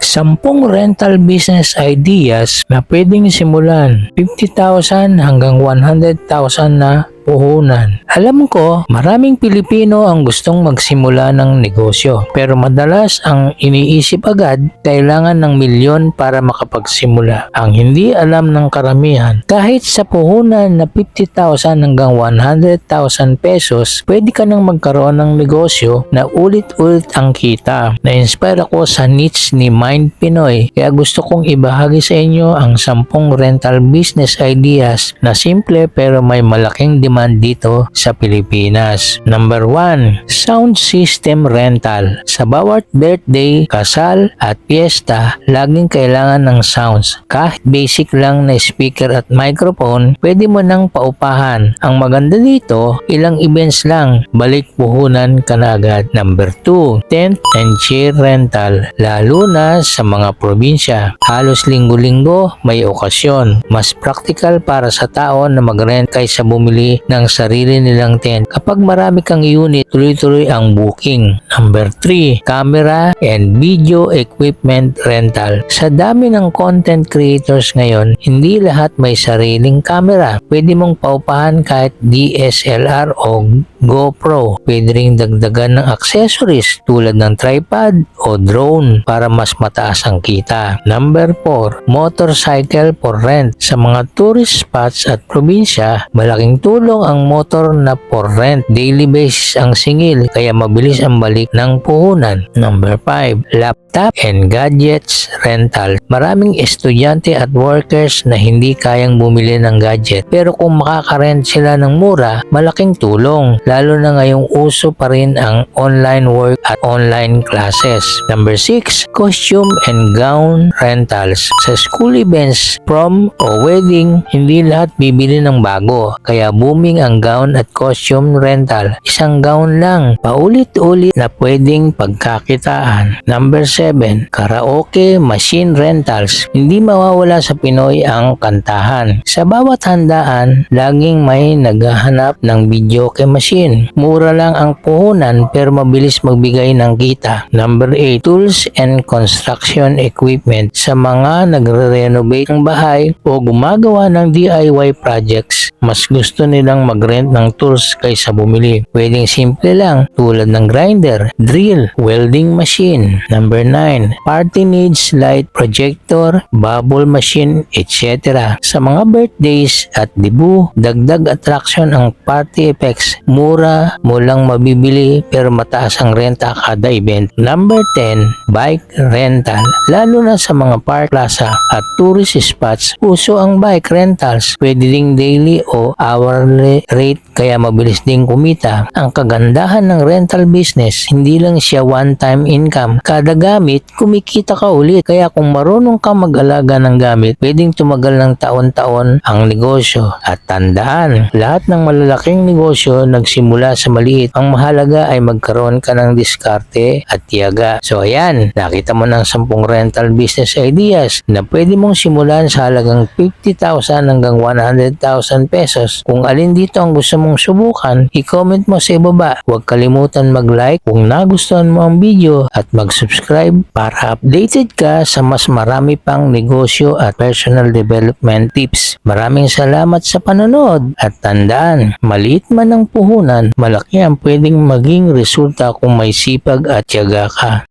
Sampung rental business ideas na pwedeng simulan. 50,000 hanggang 100,000 na puhunan. Alam ko, maraming Pilipino ang gustong magsimula ng negosyo. Pero madalas ang iniisip agad, kailangan ng milyon para makapagsimula. Ang hindi alam ng karamihan, kahit sa puhunan na 50,000 hanggang 100,000 pesos, pwede ka nang magkaroon ng negosyo na ulit-ulit ang kita. Na-inspire ako sa niche ni Mind Pinoy, kaya gusto kong ibahagi sa inyo ang 10 rental business ideas na simple pero may malaking demand dito sa Pilipinas. Number 1, sound system rental. Sa bawat birthday, kasal at piyesta, laging kailangan ng sounds. Kahit basic lang na speaker at microphone, pwede mo nang paupahan. Ang maganda dito, ilang events lang, balik puhunan ka na agad. Number 2, tent and chair rental. Lalo na sa mga probinsya. Halos linggo-linggo may okasyon. Mas practical para sa tao na mag-rent kaysa bumili ng sarili nilang tent. Kapag marami kang unit, tuloy-tuloy ang booking. Number 3, camera and video equipment rental. Sa dami ng content creators ngayon, hindi lahat may sariling camera. Pwede mong paupahan kahit DSLR o GoPro. Pwede ring dagdagan ng accessories tulad ng tripod o drone para mas mataas ang kita. Number 4, motorcycle for rent. Sa mga tourist spots at probinsya, malaking tulong ang motor na for rent. Daily basis ang singil kaya mabilis ang balik ng puhunan. Number 5, laptop and gadgets rental. Maraming estudyante at workers na hindi kayang bumili ng gadget pero kung makakarent sila ng mura, malaking tulong lalo na ngayong uso pa rin ang online work at online classes. Number 6, costume and gown rentals. Sa school events, prom o wedding, hindi lahat bibili ng bago kaya booming ang gown at costume rental. Isang gown lang, paulit-ulit na pwedeng pagkakitaan. Number 7, karaoke machine rentals. Hindi mawawala sa Pinoy ang kantahan. Sa bawat handaan, laging may naghahanap ng videoke machine. Mura lang ang puhunan pero mabilis magbigay ng kita. Number 8, tools and construction equipment. Sa mga nagre-renovate ng bahay o gumagawa ng DIY projects, mas gusto nilang mag-rent ng tools kaysa bumili. Pwedeng simple lang tulad ng grinder, drill, welding machine. Number 9, party needs light projector, bubble machine, etc. Sa mga birthdays at debu, dagdag attraction ang party effects. Mura mo lang mabibili pero mataas ang renta kada event. Number 10, bike rental. Lalo na sa mga park plaza at tourist spots, uso ang bike rentals. Pwede ding daily o hourly rate kaya mabilis ding kumita. Ang kagandahan ng rental business, hindi lang siya one-time income. Kada gamit, kumikita ka ulit. Kaya kung marunong ka mag-alaga ng gamit, pwedeng tumagal ng taon-taon ang negosyo. At tandaan, lahat ng malalaking negosyo nagsimula sa maliit. Ang mahalaga ay magkaroon ka ng diskarte at tiyaga. So ayan, nakita mo ng 10 rental business ideas na pwede mong simulan sa halagang 50,000 hanggang 100,000 pesos. Kung alin dito ang gusto mong subukan, i-comment mo sa ibaba. Huwag kalimutan mag-like kung nagustuhan mo ang video at mag-subscribe para updated ka sa mas marami pang negosyo at personal development tips. Maraming salamat sa panonood at tandaan, maliit man ang puhunan, malaki ang pwedeng maging resulta kung may sipag at tiyaga ka.